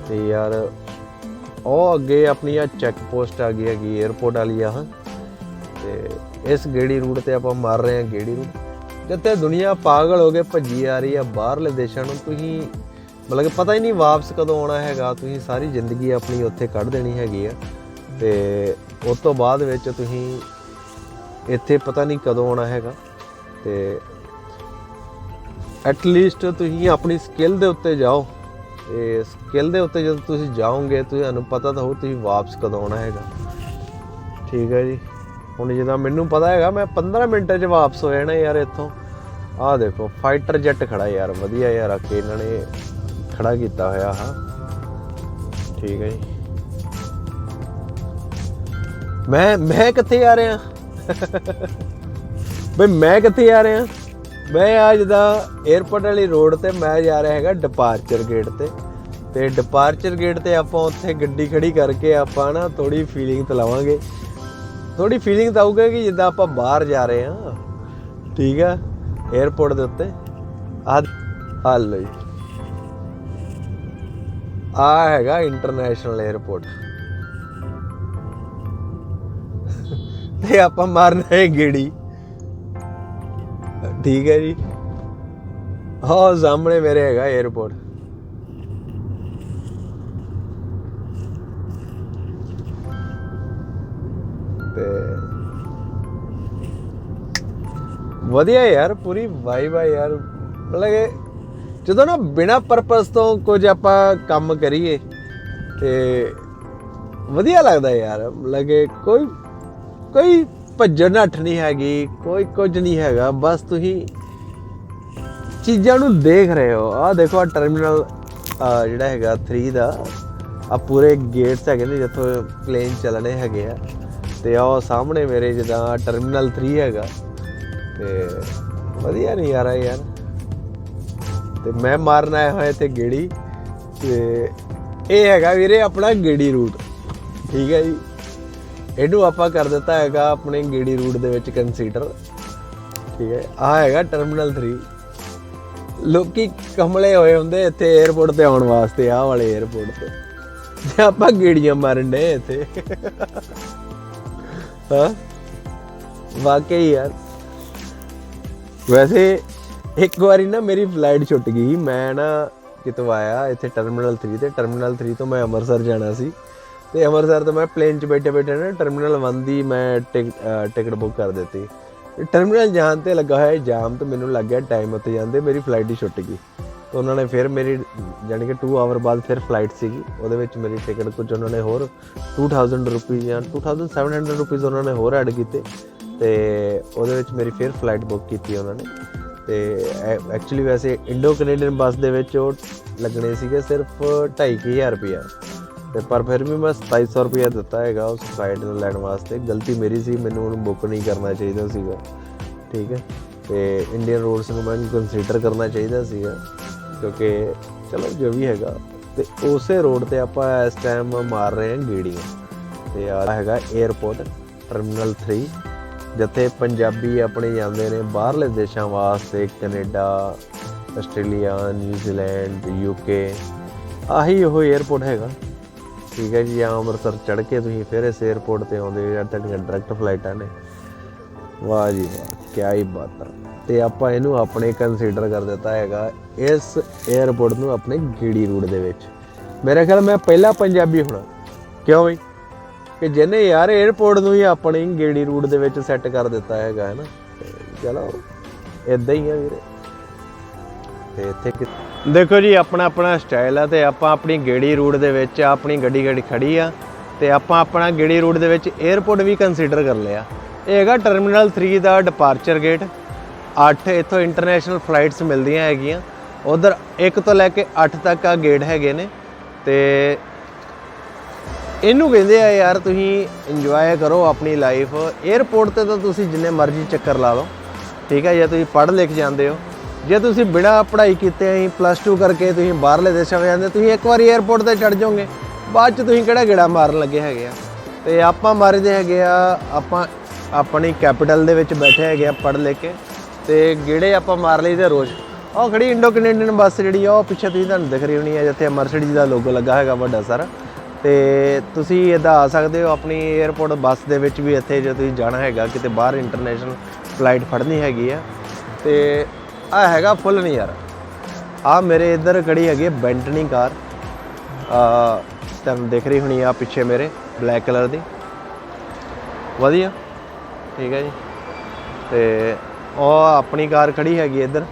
ਤੇ ਯਾਰ, ਉਹ ਅੱਗੇ ਆਪਣੀ ਆ ਚੈੱਕ ਪੋਸਟ ਆ ਗਈ ਹੈਗੀ 에어ਪੋਰਟ ਵਾਲੀ ਆ ਤੇ ਇਸ ਗੇੜੀ ਰੂਟ ਤੇ ਆਪਾਂ ਮਾਰ ਰਹੇ ਹਾਂ ਗੇੜੀ ਰੂਟ ਜਿੱਥੇ ਦੁਨੀਆ ਪਾਗਲ ਹੋ ਕੇ ਭੱਜੀ ਆ ਰਹੀ ਆ ਬਾਹਰਲੇ ਦੇਸ਼ਾਂ ਨੂੰ, ਤੁਸੀਂ, ਮਤਲਬ ਕਿ ਪਤਾ ਹੀ ਨਹੀਂ ਵਾਪਸ ਕਦੋਂ ਆਉਣਾ ਹੈਗਾ, ਤੁਸੀਂ ਸਾਰੀ ਜ਼ਿੰਦਗੀ ਆਪਣੀ ਉੱਥੇ ਕੱਢ ਦੇਣੀ ਹੈਗੀ ਆ। ਤੇ ਉਸ ਤੋਂ ਬਾਅਦ ਵਿੱਚ ਤੁਸੀਂ ਇੱਥੇ ਪਤਾ ਨਹੀਂ ਕਦੋਂ ਆਉਣਾ ਹੈਗਾ ਤੇ ਐਟ ਲੀਸਟ ਤੁਸੀਂ ਆਪਣੀ ਸਕਿੱਲ ਦੇ ਉੱਤੇ ਜਾਓ। ਤੇ ਸਕਿੱਲ ਦੇ ਉੱਤੇ ਜਦੋਂ ਤੁਸੀਂ ਜਾਓਗੇ, ਤੁਹਾਨੂੰ ਪਤਾ ਤਾਂ ਹੋ ਤੁਸੀਂ ਵਾਪਸ ਕਦੋਂ ਆਉਣਾ ਹੈਗਾ। ਠੀਕ ਹੈ ਜੀ। ਹੁਣ ਜਿੱਦਾਂ ਮੈਨੂੰ ਪਤਾ ਹੈਗਾ, ਮੈਂ 15 ਮਿੰਟਾਂ 'ਚ ਵਾਪਸ ਹੋ ਜਾਣਾ ਯਾਰ ਇੱਥੋਂ। ਆਹ ਦੇਖੋ ਫਾਈਟਰ ਜੈਟ ਖੜਾ ਯਾਰ, ਵਧੀਆ ਯਾਰ, ਆ ਕੇ ਇਹਨਾਂ ਨੇ ਖੜਾ ਕੀਤਾ ਹੋਇਆ, ਹਾਂ। ਠੀਕ ਹੈ ਜੀ। ਮੈਂ ਮੈਂ ਕਿੱਥੇ ਆ ਰਿਹਾ? ਬਈ ਮੈਂ ਕਿੱਥੇ ਆ ਰਿਹਾ? ਮੈਂ ਅੱਜ ਦਾ 에어ਪੋਰਟ ਵਾਲੀ ਰੋਡ ਤੇ ਮੈਂ ਜਾ ਰਿਹਾ ਹੈਗਾ ਡਿਪਾਰਚਰ ਗੇਟ ਤੇ। ਤੇ ਡਿਪਾਰਚਰ ਗੇਟ ਤੇ ਆਪਾਂ ਉੱਥੇ ਗੱਡੀ ਖੜੀ ਕਰਕੇ ਆਪਾਂ ਨਾ ਥੋੜੀ ਫੀਲਿੰਗ ਤਲਾਵਾਂਗੇ ਥੋੜੀ ਫੀਲਿੰਗ ਤਾਂ ਆਊਗਾ ਕਿ ਜਿੱਦਾਂ ਆਪਾਂ ਬਾਹਰ ਜਾ ਰਹੇ ਹਾਂ। ਠੀਕ ਆ? 에어ਪੋਰਟ ਦੇ ਉੱਤੇ। ਆ ਆਹ ਲਈ ਆ ਹੈਗਾ ਇੰਟਰਨੈਸ਼ਨਲ 에어ਪੋਰਟ ਤੇ ਆਪਾਂ ਮਾਰਨਾ ਹੈ ਗੇੜੀ। ਠੀਕ ਹੈ ਜੀ। ਹਾਂ ਸਾਹਮਣੇ ਮੇਰੇ ਹੈਗਾ 에어ਪੋਰਟ ਤੇ ਵਧੀਆ ਯਾਰ, ਪੂਰੀ ਵਾਈਬ ਆ ਯਾਰ। ਮਤਲਬ ਕਿ ਜਦੋਂ ਨਾ ਬਿਨਾ ਪਰਪਸ ਤੋਂ ਕੁਝ ਆਪਾਂ ਕੰਮ ਕਰੀਏ, ਤੇ ਵਧੀਆ ਲੱਗਦਾ ਯਾਰ। ਮਤਲਬ ਕਿ ਕੋਈ ਕੋਈ ਭੱਜਣ ਨੱਠ ਨਹੀਂ ਹੈਗੀ, ਕੋਈ ਕੁਝ ਨਹੀਂ ਹੈਗਾ, ਬਸ ਤੁਸੀਂ ਚੀਜ਼ਾਂ ਨੂੰ ਦੇਖ ਰਹੇ ਹੋ। ਆ ਦੇਖੋ ਆ ਟਰਮੀਨਲ ਜਿਹੜਾ ਹੈਗਾ 3 ਦਾ ਆ ਪੂਰੇ ਗੇਟਸ ਹੈਗੇ ਨੇ ਜਿੱਥੋਂ ਪਲੇਨ ਚੱਲਣੇ ਹੈਗੇ ਆ। ਤੇ ਆਹ ਸਾਹਮਣੇ ਮੇਰੇ ਜਿੱਦਾਂ ਟਰਮੀਨਲ 3 ਹੈਗਾ। ਤੇ ਵਧੀਆ ਨਹੀਂ ਯਾਰ। ਯਾਰ ਤੇ ਮੈਂ ਮਾਰਨ ਆਇਆ ਹੋਇਆ ਇੱਥੇ ਗੇੜੀ। ਤੇ ਇਹ ਹੈਗਾ ਵੀਰੇ ਆਪਣਾ ਗੇੜੀ ਰੂਟ ਠੀਕ ਹੈ ਜੀ। ਇਹਨੂੰ ਆਪਾਂ ਕਰ ਦਿੱਤਾ ਹੈਗਾ ਆਪਣੇ ਗੇੜੀ ਰੂਟ ਦੇ ਵਿੱਚ ਕੰਸੀਡਰ ਠੀਕ ਹੈ ਆ ਹੈਗਾ ਟਰਮੀਨਲ 3 ਲੋਕੀ ਕਮਲੇ ਹੋਏ ਹੁੰਦੇ ਇੱਥੇ 에어ਪੋਰਟ ਤੇ ਆਉਣ ਵਾਸਤੇ, ਆਹ ਵਾਲੇ 에어ਪੋਰਟ ਤੇ ਜੇ ਆਪਾਂ ਗੇੜੀਆਂ ਮਾਰਨ ਦੇ ਇੱਥੇ। ਹਾਂ, ਵਾਕਈ ਯਾਰ। ਵੈਸੇ ਇੱਕ ਵਾਰੀ ਨਾ ਮੇਰੀ ਫਲਾਈਟ ਛੁੱਟ ਗਈ, ਮੈਂ ਨਾ ਕਿਤੋਂ ਆਇਆ ਇੱਥੇ ਟਰਮੀਨਲ 3 ਤੇ। ਟਰਮੀਨਲ 3 ਤੋਂ ਮੈਂ ਅੰਮ੍ਰਿਤਸਰ ਜਾਣਾ ਸੀ। ਤੇ ਅੰਮ੍ਰਿਤਸਰ ਤੋਂ ਮੈਂ ਪਲੇਨ 'ਚ ਬੈਠੇ ਬੈਠੇ ਨਾ ਟਰਮੀਨਲ 1 ਦੀ ਮੈਂ ਟਿਕਟ ਬੁੱਕ ਕਰ ਦਿੱਤੀ। ਟਰਮੀਨਲ ਜਾਣ ਤੇ ਲੱਗਾ ਹੋਇਆ ਜਾਮ ਤੇ ਮੈਨੂੰ ਲੱਗਿਆ ਟਾਈਮ ਉੱਤੇ ਜਾਂਦੇ ਮੇਰੀ ਫਲਾਈਟ ਹੀ ਛੁੱਟ ਗਈ। ਤੇ ਉਹਨਾਂ ਨੇ ਫਿਰ ਮੇਰੀ ਯਾਨੀ ਕਿ 2 ਆਵਰ ਬਾਅਦ ਫਿਰ ਫਲਾਈਟ ਸੀਗੀ। ਉਹਦੇ ਵਿੱਚ ਮੇਰੀ ਟਿਕਟ ਕੁਝ ਉਹਨਾਂ ਨੇ ਹੋਰ 2000 ਰੁਪਏ ਜਾਂ 2700 ਰੁਪਏ ਉਹਨਾਂ ਨੇ ਹੋਰ ਐਡ ਕੀਤੇ। ਤੇ ਉਹਦੇ ਵਿੱਚ ਮੇਰੀ ਫਿਰ ਫਲਾਈਟ ਬੁੱਕ ਕੀਤੀ ਉਹਨਾਂ ਨੇ। ਤੇ ਐਕਚੁਅਲੀ ਵੈਸੇ ਇੰਡੋ ਕੈਨੇਡੀਅਨ ਬੱਸ ਦੇ ਵਿੱਚ ਉਹ ਲੱਗਣੇ ਸੀਗੇ ਸਿਰਫ 2500 ਰੁਪਇਆ ਤੇ ਪਰ ਫਿਰ ਵੀ ਮੈਂ 2700 ਰੁਪਏ ਦਿੱਤਾ ਹੈਗਾ ਉਸ ਸਾਈਟ ਨੂੰ ਲੈਣ ਵਾਸਤੇ। ਗਲਤੀ ਮੇਰੀ ਸੀ, ਮੈਨੂੰ ਉਹਨੂੰ ਬੁੱਕ ਨਹੀਂ ਕਰਨਾ ਚਾਹੀਦਾ ਸੀਗਾ। ਠੀਕ ਹੈ? ਤੇ ਇੰਡੀਅਨ ਰੋਡਸ ਨੂੰ ਮੈਨੂੰ ਕੰਸੀਡਰ ਕਰਨਾ ਚਾਹੀਦਾ ਸੀਗਾ, ਕਿਉਂਕਿ ਚਲੋ ਜੋ ਵੀ ਹੈਗਾ। ਤੇ ਉਸੇ ਰੋਡ ਤੇ ਆਪਾਂ ਇਸ ਟਾਈਮ ਮਾਰ ਰਹੇ ਹਾਂ ਗੇੜੀਆਂ। ਤੇ ਆ ਹੈਗਾ 에어ਪੋਰਟ ਟਰਮੀਨਲ 3 ਜਿੱਥੇ ਪੰਜਾਬੀ ਆਪਣੇ ਜਾਂਦੇ ਨੇ ਬਾਹਰਲੇ ਦੇਸ਼ਾਂ ਵਾਸਤੇ, ਕੈਨੇਡਾ, ਆਸਟ੍ਰੇਲੀਆ, ਨਿਊਜ਼ੀਲੈਂਡ ਯੂਕੇ ਆਹੀ ਉਹ 에어ਪੋਰਟ ਹੈਗਾ। ਠੀਕ ਹੈ ਜੀ ਆ ਅੰਮ੍ਰਿਤਸਰ ਚੜ ਕੇ ਤੁਸੀਂ ਫਿਰ ਇਸ 에어ਪੋਰਟ ਤੇ ਆਉਂਦੇ ਹੋ ਯਾਰ ਤੁਹਾਡੀਆਂ ਡਾਇਰੈਕਟ ਫਲਾਈਟਾਂ ਨੇ। ਵਾਹ ਜੀ ਵਾਹ ਕੀ ਹੀ ਬਾਤ ਆ। ਤੇ ਆਪਾਂ ਇਹਨੂੰ ਆਪਣੇ ਕੰਸੀਡਰ ਕਰ ਦਿੱਤਾ ਹੈਗਾ ਇਸ 에어ਪੋਰਟ ਨੂੰ ਆਪਣੇ ਗੀੜੀ ਰੂਟ ਦੇ ਵਿੱਚ। ਮੇਰੇ ਖਿਆਲ ਮੈਂ ਪਹਿਲਾ ਪੰਜਾਬੀ ਹੋਣਾ। ਕਿਉਂ ਵੀ ਕਿ ਜਿਹਨੇ ਯਾਰ 에어ਪੋਰਟ ਨੂੰ ਹੀ ਆਪਣੀ ਗੀੜੀ ਰੂਟ ਦੇ ਵਿੱਚ ਸੈੱਟ ਕਰ ਦਿੱਤਾ ਹੈਗਾ, ਹੈ ਨਾ? ਚਲੋ ਇਦਾਂ ਹੀ ਆ ਵੀਰੇ। ਤੇ ਇੱਥੇ ਕਿ ਦੇਖੋ ਜੀ, ਆਪਣਾ ਆਪਣਾ ਸਟਾਈਲ ਆ ਤੇ ਆਪਾਂ ਆਪਣੀ ਗੇੜੀ ਰੂਟ ਦੇ ਵਿੱਚ ਆਪਣੀ ਗੱਡੀ ਗੱਡੀ ਖੜੀ ਆ ਤੇ ਆਪਾਂ ਆਪਣਾ ਗੇੜੀ ਰੂਟ ਦੇ ਵਿੱਚ 에어ਪੋਰਟ ਵੀ ਕੰਸੀਡਰ ਕਰ ਲਿਆ। ਇਹ ਹੈਗਾ ਟਰਮੀਨਲ 3 ਦਾ ਡਿਪਾਰਚਰ ਗੇਟ 8 ਇੱਥੋਂ ਇੰਟਰਨੈਸ਼ਨਲ ਫਲਾਈਟਸ ਮਿਲਦੀਆਂ ਹੈਗੀਆਂ। ਉਧਰ 1 ਤੋਂ ਲੈ ਕੇ 8 ਤੱਕ ਆ ਗੇਟ ਹੈਗੇ ਨੇ ਤੇ ਇਹਨੂੰ ਕਹਿੰਦੇ ਆ ਯਾਰ ਤੁਸੀਂ ਇੰਜੋਏ ਕਰੋ ਆਪਣੀ ਲਾਈਫ 에어ਪੋਰਟ ਤੇ ਤਾਂ ਤੁਸੀਂ ਜਿੰਨੇ ਮਰਜ਼ੀ ਚੱਕਰ ਲਾ ਲਓ। ਠੀਕ ਹੈ ਜਾਂ ਤੁਸੀਂ ਪੜ੍ਹ ਲਿਖ ਜਾਂਦੇ ਹੋ। ਜੇ ਤੁਸੀਂ ਬਿਨਾਂ ਪੜ੍ਹਾਈ ਕੀਤੇ ਹੀ ਪਲੱਸ 2 ਕਰਕੇ ਤੁਸੀਂ ਬਾਹਰਲੇ ਦੇਸ਼ਾਂ ਵਿੱਚ ਜਾਂਦੇ ਤੁਸੀਂ ਇੱਕ ਵਾਰੀ 에ਅਰਪੋਰਟ ਤੇ ਚੜ ਜਾਓਗੇ। ਬਾਅਦ ਚ ਤੁਸੀਂ ਕਿਹੜਾ ਗੇੜਾ ਮਾਰਨ ਲੱਗੇ ਹੈਗੇ ਆ? ਤੇ ਆਪਾਂ ਮਾਰਦੇ ਹੈਗੇ ਆ, ਆਪਾਂ ਆਪਣੀ ਕੈਪੀਟਲ ਦੇ ਵਿੱਚ ਬੈਠੇ ਹੈਗੇ ਆ ਪੜ੍ਹ ਲੈ ਕੇ। ਤੇ ਗੇੜੇ ਆਪਾਂ ਮਾਰ ਲਈ ਤੇ ਰੋਜ਼। ਉਹ ਖੜੀ ਇੰਡੋ ਕੈਨੇਡੀਅਨ ਬੱਸ ਜਿਹੜੀ ਆ, ਉਹ ਪਿੱਛੇ ਤੁਸੀਂ ਤੁਹਾਨੂੰ ਦਿਖ ਰਹੀ ਹੋਣੀ ਆ, ਜਿੱਥੇ ਮਰਸੀਡੀਜ਼ ਦਾ ਲੋਗੋ ਲੱਗਾ ਹੈਗਾ ਵੱਡਾ ਸਾਰਾ। ਤੇ ਤੁਸੀਂ ਇੱਦਾਂ ਆ ਸਕਦੇ ਹੋ, ਆਪਣੀ 에ਅਰਪੋਰਟ ਬੱਸ ਦੇ ਵਿੱਚ ਵੀ ਇੱਥੇ ਜੇ ਤੁਸੀਂ ਜਾਣਾ ਹੈਗਾ, ਕਿਤੇ ਬਾਹਰ ਇੰਟਰਨੈਸ਼ਨਲ ਫਲਾਈਟ ਫੜਨੀ ਹੈਗੀ ਆ। ਤੇ ਆ ਹੈਗਾ ਫੁੱਲ ਨਹੀਂ ਯਾਰ। ਆ ਮੇਰੇ ਇੱਧਰ ਖੜੀ ਹੈਗੀ ਬੈਂਟਨੀ ਕਾਰ। ਆ, ਤੁਹਾਨੂੰ ਦਿਖ ਰਹੀ ਹੋਣੀ ਆ ਪਿੱਛੇ ਮੇਰੇ ਬਲੈਕ ਕਲਰ ਦੀ। ਵਧੀਆ, ਠੀਕ ਹੈ ਜੀ। ਤੇ ਉਹ ਆਪਣੀ ਕਾਰ ਖੜੀ ਹੈਗੀ ਇੱਧਰ।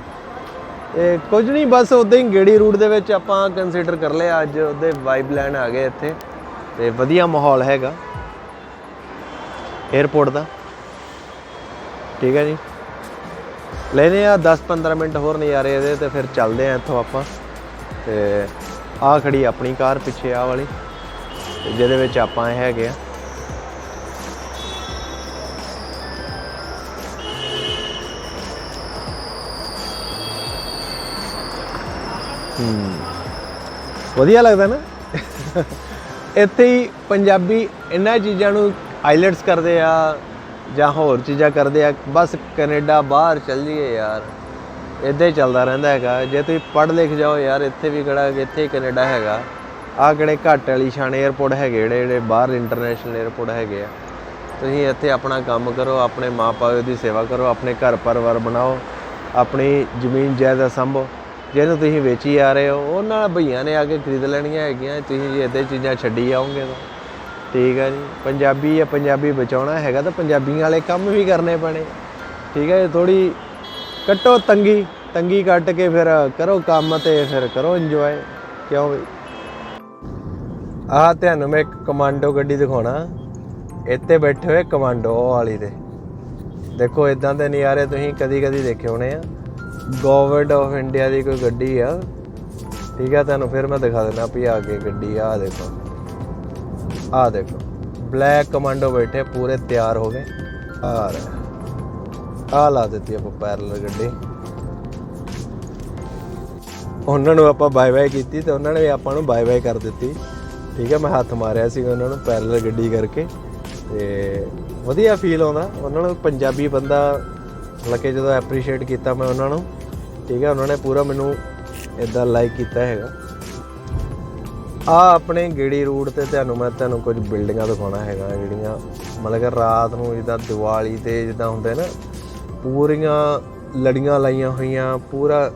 ਇਹ ਕੁਝ ਨਹੀਂ, ਬਸ ਉਦਾਂ ਹੀ ਗੇੜੀ ਰੂਟ ਦੇ ਵਿੱਚ ਆਪਾਂ ਕੰਸੀਡਰ ਕਰ ਲਿਆ, ਅੱਜ ਉਹਦੇ ਵਾਈਬ ਲੈਣ ਆ ਗਏ ਇੱਥੇ। ਤੇ ਵਧੀਆ ਮਾਹੌਲ ਹੈਗਾ। 에어ਪੋਰਟ ਦਾ। ਠੀਕ ਹੈ ਜੀ। ਲੈਨੇ ਆ 10-15 ਮਿੰਟ ਹੋਰ ਨਜ਼ਾਰੇ ਇਹਦੇ ਤੇ ਫਿਰ ਚੱਲਦੇ ਆ ਇੱਥੋਂ ਆਪਾਂ। ਤੇ ਆ ਖੜੀ ਆਪਣੀ ਕਾਰ ਪਿੱਛੇ ਆ ਵਾਲੀ ਜਿਹਦੇ ਵਿੱਚ ਆਪਾਂ ਹੈਗੇ ਆ। ਵਧੀਆ ਲੱਗਦਾ ਨਾ? ਇੱਥੇ ਹੀ ਪੰਜਾਬੀ ਇਹਨਾਂ ਚੀਜ਼ਾਂ ਨੂੰ ਆਈਲੈਟਸ ਕਰਦੇ ਆ ਜਾਂ ਹੋਰ ਚੀਜ਼ਾਂ ਕਰਦੇ ਆ, ਬਸ ਕੈਨੇਡਾ ਬਾਹਰ ਚੱਲ ਜੀਏ ਯਾਰ। ਇੱਦਾਂ ਹੀ ਚੱਲਦਾ ਰਹਿੰਦਾ ਹੈਗਾ। ਜੇ ਤੁਸੀਂ ਪੜ੍ਹ ਲਿਖ ਜਾਓ ਯਾਰ, ਇੱਥੇ ਵੀ ਕਿਹੜਾ, ਇੱਥੇ ਕੈਨੇਡਾ ਹੈਗਾ। ਆ ਕਿਹੜੇ ਘੱਟ ਵਾਲੀ ਸ਼ਾਨ 에ਅਰਪੋਰਟ ਹੈਗੇ, ਜਿਹੜੇ ਜਿਹੜੇ ਬਾਹਰ ਇੰਟਰਨੈਸ਼ਨਲ 에ਅਰਪੋਰਟ ਹੈਗੇ ਆ। ਤੁਸੀਂ ਇੱਥੇ ਆਪਣਾ ਕੰਮ ਕਰੋ, ਆਪਣੇ ਮਾਪੇ ਦੀ ਸੇਵਾ ਕਰੋ, ਆਪਣੇ ਘਰ ਪਰਿਵਾਰ ਬਣਾਓ, ਆਪਣੀ ਜ਼ਮੀਨ ਜਾਇਦਾਦ ਸੰਭੋ। ਜਿਹਨੂੰ ਤੁਸੀਂ ਵੇਚੀ ਆ ਰਹੇ ਹੋ, ਉਹਨਾਂ ਭਈਆਂ ਨੇ ਆ ਕੇ ਖਰੀਦ ਲੈਣੀਆਂ ਹੈਗੀਆਂ, ਤੁਸੀਂ ਜੇ ਇੱਦਾਂ ਚੀਜ਼ਾਂ ਛੱਡੀ ਆਉਂਗੇ ਤਾਂ। ਠੀਕ ਹੈ ਜੀ। ਪੰਜਾਬੀ ਆ, ਪੰਜਾਬੀ ਬਚਾਉਣਾ ਹੈਗਾ ਤਾਂ ਪੰਜਾਬੀਆਂ ਵਾਲੇ ਕੰਮ ਵੀ ਕਰਨੇ ਪੈਣੇ। ਠੀਕ ਹੈ ਥੋੜੀ ਕੱਟੋ ਤੰਗੀ ਤੰਗੀ ਕੱਟ ਕੇ ਫਿਰ ਕਰੋ ਕੰਮ ਤੇ ਫਿਰ ਕਰੋ ਇੰਜੋਏ ਕਿਉਂ ਵੀ ਆਹ ਤੁਹਾਨੂੰ ਮੈਂ ਇੱਕ ਕਮਾਂਡੋ ਗੱਡੀ ਦਿਖਾਉਣਾ। ਇੱਥੇ ਬੈਠੇ ਹੋਏ ਕਮਾਂਡੋ ਉਹ ਵਾਲੀ ਤੇ ਦੇਖੋ ਇਦਾਂ ਦੇ ਨਜ਼ਾਰੇ ਤੁਸੀਂ ਕਦੀ ਕਦੀ ਦੇਖੇ ਹੋਣੇ ਆ। ਗਵਰਨਮੈਂਟ ਆਫ ਇੰਡੀਆ ਦੀ ਕੋਈ ਗੱਡੀ ਆ। ਠੀਕ ਆ, ਤੁਹਾਨੂੰ ਫਿਰ ਮੈਂ ਦਿਖਾ ਦਿੰਦਾ ਵੀ ਆ ਕੇ ਗੱਡੀ ਆ ਦੇਖੋ। ਆ ਦੇਖੋ। ਬਲੈਕ ਕਮਾਂਡੋ ਬੈਠੇ, ਪੂਰੇ ਤਿਆਰ ਹੋ ਗਏ। ਆ ਰਿਹਾ। ਆ ਲਾ ਦਿੱਤੀ ਆਪਾਂ ਪੈਰਲਲ ਗੱਡੀ। ਉਹਨਾਂ ਨੂੰ ਆਪਾਂ ਬਾਏ ਬਾਏ ਕੀਤੀ ਤੇ ਉਹਨਾਂ ਨੇ ਆਪਾਂ ਨੂੰ ਬਾਏ ਬਾਏ ਕਰ ਦਿੱਤੀ। ਠੀਕ ਹੈ, ਮੈਂ ਹੱਥ ਮਾਰਿਆ ਸੀ ਉਹਨਾਂ ਨੂੰ ਪੈਰਲਲ ਗੱਡੀ ਕਰਕੇ। ਤੇ ਵਧੀਆ ਫੀਲ ਆਉਂਦਾ। ਉਹਨਾਂ ਨੂੰ ਪੰਜਾਬੀ ਬੰਦਾ ਲੱਗੇ ਜਦੋਂ ਐਪਰੀਸ਼ੀਏਟ ਕੀਤਾ ਮੈਂ ਉਹਨਾਂ ਨੂੰ। ਠੀਕ ਹੈ, ਉਹਨਾਂ ਨੇ ਪੂਰਾ ਮੈਨੂੰ ਇਦਾਂ ਲਾਈਕ ਕੀਤਾ ਹੈਗਾ। ਆ ਆਪਣੇ ਗੇੜੀ ਰੂਟ ਤੇ ਤੁਹਾਨੂੰ ਮੈਂ ਤੁਹਾਨੂੰ ਕੁਝ ਬਿਲਡਿੰਗਾਂ ਦਿਖਾਉਣਾ ਹੈਗਾ ਜਿਹੜੀਆਂ ਮਤਲਬ ਕਿ ਰਾਤ ਨੂੰ ਜਿੱਦਾਂ ਦੀਵਾਲੀ ਤੇ ਜਿੱਦਾਂ ਹੁੰਦੇ ਨਾ ਪੂਰੀਆਂ ਲੜੀਆਂ ਲਾਈਆਂ ਹੋਈਆਂ ਪੂਰਾ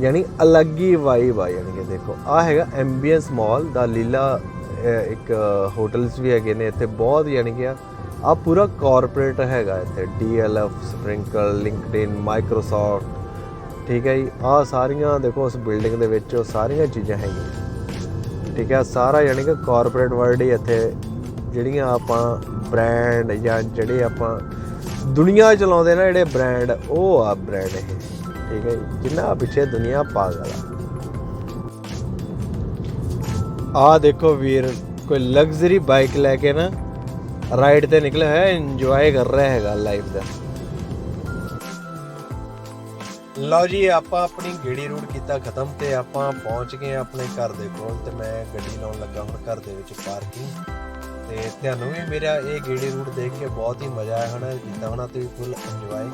ਯਾਨੀ ਅਲੱਗ ਹੀ ਵਾਈਬ ਆ ਯਾਨੀ ਕਿ ਦੇਖੋ। ਆ ਹੈਗਾ ਐਂਬੀਐਂਸ ਮਾਲ ਦਾ ਲੀਲਾ ਅਹ, ਇੱਕ ਹੋਟਲਸ ਵੀ ਹੈਗੇ ਨੇ ਇੱਥੇ ਬਹੁਤ ਯਾਨੀ ਕਿ ਆ ਆ ਪੂਰਾ ਕਾਰਪੋਰੇਟ ਹੈਗਾ ਇੱਥੇ ਡੀਐਲਐਫ ਸਪ੍ਰਿੰਕਲ ਲਿੰਕਡਇਨ ਮਾਈਕਰੋਸਾਫਟ ਠੀਕ ਹੈ ਜੀ। ਆਹ ਸਾਰੀਆਂ ਦੇਖੋ ਉਸ ਬਿਲਡਿੰਗ ਦੇ ਵਿੱਚ ਉਹ ਸਾਰੀਆਂ ਚੀਜ਼ਾਂ ਹੈਗੀਆਂ। ਠੀਕ ਹੈ, ਸਾਰਾ ਯਾਨੀ ਕਿ ਕਾਰਪੋਰੇਟ ਵਰਲਡ ਹੀ ਇੱਥੇ ਜਿਹੜੀਆਂ ਆਪਾਂ ਬ੍ਰਾਂਡ ਜਾਂ ਜਿਹੜੇ ਆਪਾਂ ਦੁਨੀਆ ਚਲਾਉਂਦੇ ਨਾ ਜਿਹੜੇ ਬ੍ਰਾਂਡ ਉਹ ਆ ਬ੍ਰਾਂਡ ਇਹ। ਠੀਕ ਹੈ ਜੀ। ਜਿੰਨਾ ਪਿੱਛੇ ਦੁਨੀਆ ਪਾਗਲ ਆ। ਆ ਦੇਖੋ ਵੀਰ, ਕੋਈ ਲਗਜ਼ਰੀ ਬਾਈਕ ਲੈ ਕੇ ਨਾ ਰਾਈਡ ਤੇ ਨਿਕਲਿਆ ਹੋਇਆ ਇੰਜੋਏ ਕਰ ਰਿਹਾ ਹੈਗਾ ਲਾਈਫ ਦਾ। ਲਓ ਜੀ, ਆਪਾਂ ਆਪਣੀ ਗੇੜੀ ਰੂਟ ਕੀਤਾ ਖਤਮ ਤੇ ਆਪਾਂ ਪਹੁੰਚ ਗਏ ਆਪਣੇ ਘਰ ਦੇ ਕੋਲ ਤੇ ਮੈਂ ਗੱਡੀ ਲਾਉਣ ਲੱਗਾ ਹੁਣ ਘਰ ਦੇ ਵਿੱਚ ਪਾਰਕਿੰਗ ਤੇ ਤੁਹਾਨੂੰ ਵੀ ਮੇਰਾ ਇਹ ਗੇੜੀ ਰੂਟ ਦੇਖ ਕੇ ਬਹੁਤ ਹੀ ਮਜ਼ਾ ਆਇਆ ਹੋਣਾ, ਜਿੱਦਾਂ ਹੋਣਾ ਤੁਸੀਂ ਫੁੱਲ ਇੰਜੋਏ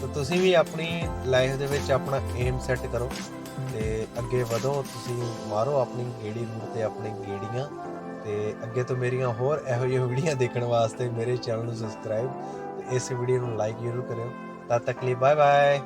ਤਾਂ ਤੁਸੀਂ ਵੀ ਆਪਣੀ ਲਾਈਫ ਦੇ ਵਿੱਚ ਆਪਣਾ ਏਮ ਸੈੱਟ ਕਰੋ ਤੇ ਅੱਗੇ ਵਧੋ, ਤੁਸੀਂ ਮਾਰੋ ਆਪਣੀ ਗੇੜੀ ਰੂਟ ਤੇ ਆਪਣੀ ਗੇੜੀਆਂ ਤੇ ਅੱਗੇ ਤੋਂ ਮੇਰੀਆਂ ਹੋਰ ਇਹੋ ਜਿਹੀ ਵੀਡੀਓ ਦੇਖਣ ਵਾਸਤੇ ਮੇਰੇ ਚੈਨਲ ਨੂੰ ਸਬਸਕ੍ਰਾਈਬ ਤੇ ਇਸ ਵੀਡੀਓ ਨੂੰ ਲਾਈਕ ਜ਼ਰੂਰ ਕਰਿਓ। ਤਦ ਤੱਕ ਲਈ ਬਾਏ ਬਾਏ